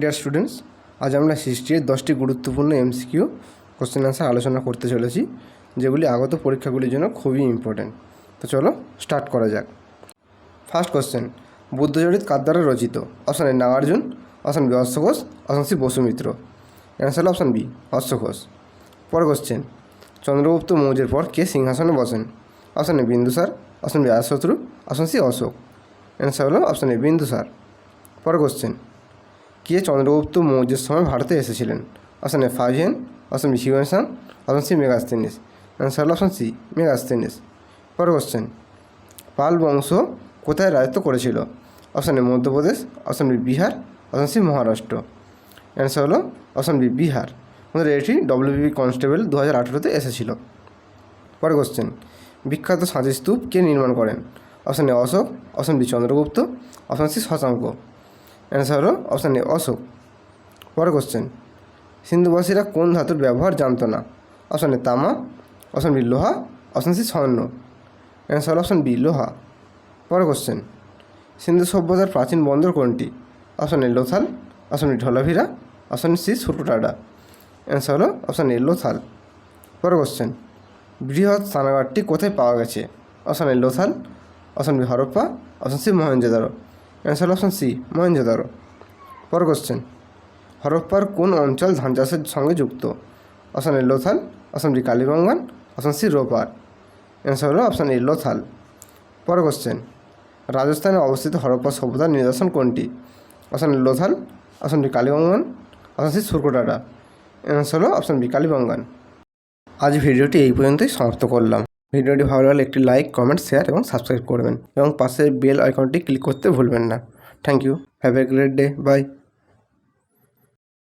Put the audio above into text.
Dear students আজ আমরা হিস্ট্রির দশটি গুরুত্বপূর্ণ এমসিকিউ কোশ্চেন আনসার আলোচনা করতে চলেছি, যেগুলি আগত পরীক্ষাগুলির জন্য খুবই ইম্পর্ট্যান্ট তো চলো স্টার্ট করা যাক। ফার্স্ট কোশ্চেন বুদ্ধচরিত কার দ্বারা রচিত? Option A Nagarjuna. Option B অশ্বঘোষ। Option C Vasumitra. Answer option B অশ্বঘোষ। পরের কোশ্চেন চন্দ্রগুপ্ত মৌর্যের পর কে সিংহাসনে বসেন? Option A Bindusara. Option B Ajatashatru option C Ashoka. Answer হলো অপশান এ বিন্দুসার। পরের কোশ্চেন কে চন্দ্রগুপ্ত মৌর্যের সময় ভারতে এসেছিলেন? Option A Faxian option B Hiuen Tsang option C Megasthenes answer option C Megasthenes পরের কোশ্চেন পাল বংশ কোথায় রাজত্ব করেছিল? Option A Madhya Pradesh. Option B Bihar. Option C Maharashtra. Answer হলো অপশান বি বিহার। আমাদের এটি ডব্লিউবি কনস্টেবল দু হাজার আঠেরোতে এসেছিল। পরের কোশ্চেন বিখ্যাত সাঁচি স্তূপ কে নির্মাণ করেন? Option A Ashoka. Option B Chandragupta. Option C Shashanka. Answer হলো অপশান এ অশোক। পরের কোশ্চেন সিন্ধুবাসীরা কোন ধাতুর ব্যবহার জানতো না? অপশান এ তামা। অপশান বি লোহা। অপশান সি স্বর্ণ। অ্যান্সার হলো অপশান বি লোহা। পরের কোশ্চেন সিন্ধু সভ্যতার প্রাচীন বন্দর কোনটি? Option A Lothal. Option B Dholavira option C Surkotada answer হলো অপশান এ লোথাল। পরের কোশ্চেন বৃহৎ স্নানাগারটি কোথায় পাওয়া গেছে? Option A Lothal. Option B Harappa. Option C Mohenjodaro. Answer option C Mohenjodaro পর কোশ্চেন হরপ্পার কোন অঞ্চল ধান চাষের সঙ্গে যুক্ত? Option A, Lothal, option B Kalibangan option C, Ropar. Answer হলো অপশান এ, লোথাল। পরের কোশ্চেন রাজস্থানে অবস্থিত হরপ্পা সভ্যতার নিদর্শন কোনটি? Option A, Lothal, option B Kalibangan option C Surkotada answer হলো অপশান বি কালীবঙ্গান আজ ভিডিওটি এই পর্যন্তই, সমাপ্ত করলাম। ভিডিওটি ভালো লাগলে একটি লাইক, কমেন্ট, শেয়ার এবং সাবস্ক্রাইব করবেন। এবং পাশের বেল আইকনটি ক্লিক করতে ভুলবেন না। Thank you. Have a great day. Bye.